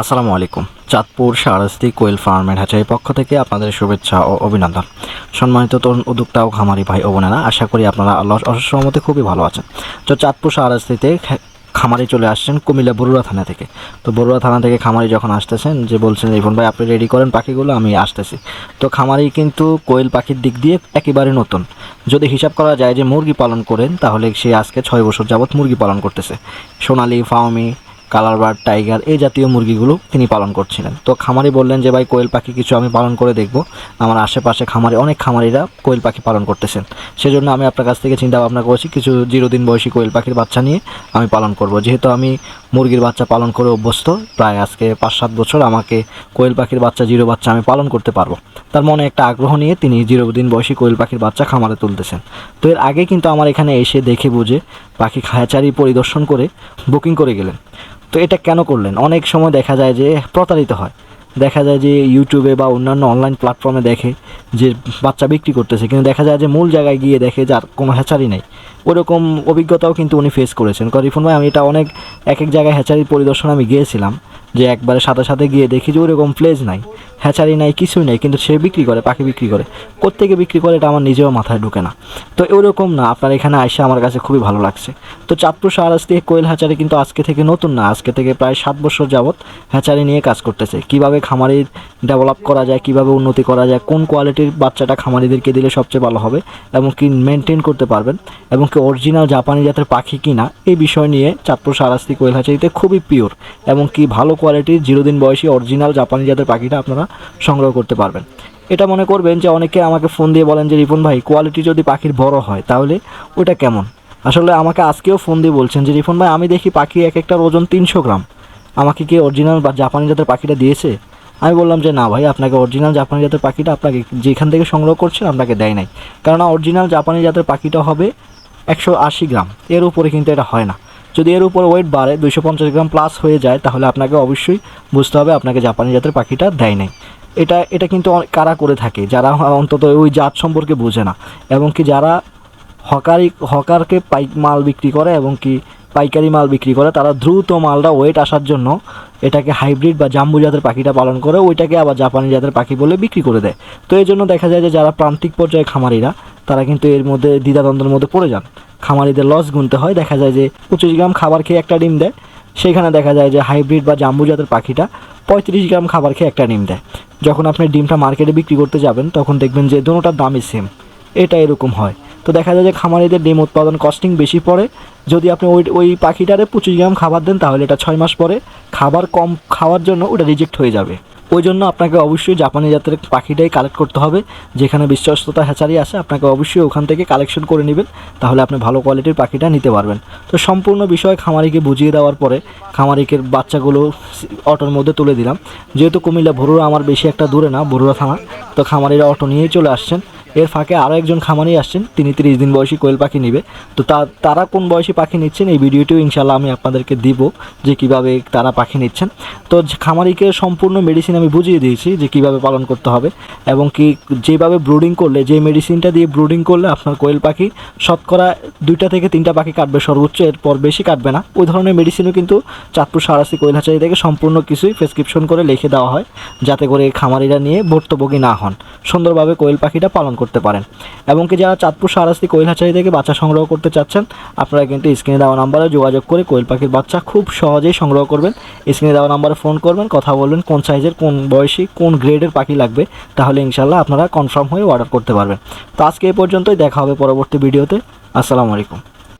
আসসালামু আলাইকুম। চাঁদপুর সারস্তি কোয়েল ফার্মের হ্যাচারি পক্ষ থেকে আপনাদের শুভেচ্ছা ও অভিনন্দন। সম্মানিত তরুণ উদ্যোক্তা ও খামারি ভাই ও বোনেরা, আশা করি আপনারা আল্লাহ অসহমতে খুবই ভালো আছেন। তো চাঁদপুর সারস্তিতে খামারি চলে আসছেন কুমিল্লা বরুড়া থানা থেকে। তো বরুড়া থানা থেকে খামারি যখন আসতেছেন, যে বলছেন রিফন ভাই, আপনি রেডি করেন পাখিগুলো? আমি আসতেছি। তো খামারি কিন্তু কোয়েল পাখির দিক দিয়ে একেবারে নতুন। যদি হিসাব করা যায় যে মুরগি পালন করেন, তাহলে সে আজকে ছয় বছর যাবৎ মুরগি পালন করতেছে। Sonali Fayoumi colour bird tiger, এই জাতীয় মুরগিগুলো তিনি পালন করছিলেন। তো খামারি বললেন যে, ভাই, কোয়েল পাখি কিছু আমি পালন করে দেখব। আমার আশেপাশে খামারি অনেক খামারিরা কোয়েল পাখি পালন করতেছেন। সেজন্য আমি আপনার কাছ থেকে চিন্তা ভাবনা করেছি, কিছু জিরো দিন বয়সী কোয়েল পাখির বাচ্চা নিয়ে আমি পালন করব। যেহেতু আমি মুরগির বাচ্চা পালন করে অভ্যস্ত, প্রায় আজকে পাঁচ সাত বছর আমাকে কোয়েল পাখির বাচ্চা, জিরো বাচ্চা আমি পালন করতে পারব। তার মনে একটা আগ্রহ নিয়ে তিনি জিরো দিন বয়সী কোয়েল পাখির বাচ্চা খামারে তুলতেছেন। তো এর আগে কিন্তু আমার এখানে এসে দেখে বুঝে পাখি খায়াচারি পরিদর্শন করে বুকিং করে গেলেন। তো এটা কেন করলেন? অনেক সময় দেখা যায় যে প্রতারিত হয়। দেখা যায় যে ইউটিউবে বা অন্যান্য অনলাইন প্ল্যাটফর্মে দেখে যে বাচ্চা বিক্রি করতেছে, কিন্তু দেখা যায় যে মূল জায়গায় গিয়ে দেখে যার কোনো হ্যাচারি নেই। ওরকম অভিজ্ঞতাও কিন্তু উনি ফেস করেছেন। কারণ রিফুন ভাই, আমি এটা অনেক, এক এক জায়গায় হ্যাচারির পরিদর্শন আমি গিয়েছিলাম। যে একবারে সাথে সাথে গিয়ে দেখি যে ওরকম প্লেস নাই, হ্যাচারি নাই, কিছুই নাই, কিন্তু সে বিক্রি করে, পাখি বিক্রি করে। কোত্থেকে বিক্রি করে এটা আমার নিজেও মাথায় ঢুকে না। তো ওরকম না, আপনার এখানে আইসা আমার কাছে খুবই ভালো লাগছে। তো চাঁদপুর সাহারাজ থেকে কোয়েল হ্যাচারি কিন্তু আজকে থেকে নতুন না, আজকে থেকে প্রায় সাত বছর যাবৎ হ্যাচারি নিয়ে কাজ করতেছে। কীভাবে খামারি ডেভেলপ করা যায়, কীভাবে উন্নতি করা যায়, কোন কোয়ালিটির বাচ্চাটা খামারিদেরকে দিলে সবচেয়ে ভালো হবে, এবং কি মেনটেন করতে পারবেন, এবং কি অরিজিনাল জাপানি জাতের পাখি কিনা, এই বিষয় নিয়ে চাঁদপুর সারাস্তি কোয়েল হ্যাচারিতে খুবই পিওর এবং কি ভালো কোয়ালিটির জিরো দিন বয়সী অরিজিনাল জাপানি জাতের পাখিটা আপনারা সংগ্রহ করতে পারবেন। এটা মনে করবেন যে অনেকে আমাকে ফোন দিয়ে বলেন যে, রিপন ভাই কোয়ালিটি যদি পাখির বড় হয়, তাহলে ওটা কেমন? আসলে আমাকে আজকেও ফোন দিয়ে বলছেন যে, রিপন ভাই, আমি দেখি পাখি এক একটার ওজন তিনশো গ্রাম। আমাকে কি অরিজিনাল বা জাপানি জাতের পাখিটা দিয়েছে? আমি বললাম যে, না ভাই, আপনাকে অরিজিনাল জাপানি জাতের পাখিটা আপনাকে যেখান থেকে সংগ্রহ করছেন, আপনাকে দেয় নাই। কারণ অরিজিনাল জাপানি জাতের পাখিটা হবে একশো আশি গ্রাম। এর উপরে কিন্তু এটা হয় না। যদি এর উপর ওয়েট বাড়ে, দুইশো পঞ্চাশ গ্রাম প্লাস হয়ে যায়, তাহলে আপনাকে অবশ্যই বুঝতে হবে আপনাকে জাপানি জাতের পাখিটা দেয় নাই। এটা এটা কিন্তু কারা করে থাকে? যারা অন্তত ওই জাত সম্পর্কে বোঝে না। এবং কি যারা হকারি, হকারকে পাই মাল বিক্রি করে এবং কি পাইকারি মাল বিক্রি করে, তারা দ্রুত মালটা ওয়েট আসার জন্য এটাকে হাইব্রিড বা জাম্বু জাতের পাখিটা পালন করে, ওইটাকে আবার জাপানি জাতের পাখি বলে বিক্রি করে দেয়। তো এই জন্য দেখা যায় যে যারা প্রান্তিক পর্যায়ে খামারিরা, তারা কিন্তু এর মধ্যে দ্বিধাদ্বন্দ্বের মধ্যে পড়ে যান। খামারিদের লস গুনতে হয়। দেখা যায় যে পঁচিশ গ্রাম খাবার খেয়ে একটা ডিম দেয়। সেখানে দেখা যায় যে হাইব্রিড বা জাম্বু জাতের পাখিটা পঁয়ত্রিশ গ্রাম খাবার খেয়ে একটা ডিম দেয়। যখন আপনি ডিমটা মার্কেটে বিক্রি করতে যাবেন, তখন দেখবেন যে দুটোটার দামই সেম এটা এরকম হয়। তো দেখা যায় যে খামারিদের ডিম উৎপাদন কস্টিং বেশি পড়ে। যদি আপনি ওই ওই পাখিটারে পঁচিশ গ্রাম খাবার দেন, তাহলে এটা ছয় মাস পরে খাবার কম খাওয়ার জন্য ওটা রিজেক্ট হয়ে যাবে। ওই জন্য আপনাকে অবশ্যই জাপানি জাতের পাখিটাই কালেক্ট করতে হবে। যেখানে বিশ্বস্ততা হ্যাচারি আছে, আপনাকে অবশ্যই ওখান থেকে কালেকশন করে নেবেন। তাহলে আপনি ভালো কোয়ালিটির পাখিটা নিতে পারবেন। তো সম্পূর্ণ বিষয় খামারিকে বুঝিয়ে দেওয়ার পরে খামারিকের বাচ্চাগুলো অটোর মধ্যে তুলে দিলাম। যেহেতু কুমিল্লা ভরুরা আমার বেশি একটা দূরে না ভরুরা থানা, তো খামারিরা অটো নিয়েই চলে আসছেন। এর ফাঁকে আরও একজন খামারি আসছেন, তিনি তিরিশ দিন বয়সী কোয়েল পাখি নিবে। তো তা তারা কোন বয়সী পাখি নিচ্ছেন এই ভিডিওটিও ইনশাল্লাহ আমি আপনাদেরকে দিব যে কীভাবে তারা পাখি নিচ্ছেন। তো খামারিকে সম্পূর্ণ মেডিসিন আমি বুঝিয়ে দিয়েছি যে কীভাবে পালন করতে হবে এবং কি যেভাবে ব্রুডিং করলে, যে মেডিসিনটা দিয়ে ব্রুডিং করলে আপনার কোয়েল পাখি শতকরা দুইটা থেকে তিনটা পাখি কাটবে সর্বোচ্চ এরপর বেশি কাটবে না। ওই ধরনের মেডিসিনও কিন্তু চাঁদপুর সারাসি কোয়েল হাচারি থেকে সম্পূর্ণ কিছুই প্রেসক্রিপশন করে লিখে দেওয়া হয়, যাতে করে খামারিরা নিয়ে ভর্তভোগী না হন। সুন্দরভাবে কোয়েল পাখিটা পালন করতে পারেন। এবং কি যারা চাঁদপুর সারাস্তি কোয়েল হাঁচারি থেকে বাচ্চা সংগ্রহ করতে চাচ্ছেন, আপনারা কিন্তু স্ক্রিনে দেওয়া নাম্বারে যোগাযোগ করে কোয়েল পাখির বাচ্চা খুব সহজেই সংগ্রহ করবেন। স্ক্রিনে দেওয়া নাম্বারে ফোন করবেন, কথা বলবেন, কোন সাইজের, কোন বয়সী, কোন গ্রেডের পাখি লাগবে, তাহলে ইনশাল্লাহ আপনারা কনফার্ম হয়ে অর্ডার করতে পারবেন। তো আজকে এই পর্যন্তই, দেখা হবে পরবর্তী ভিডিওতে। আসসালামু আলাইকুম।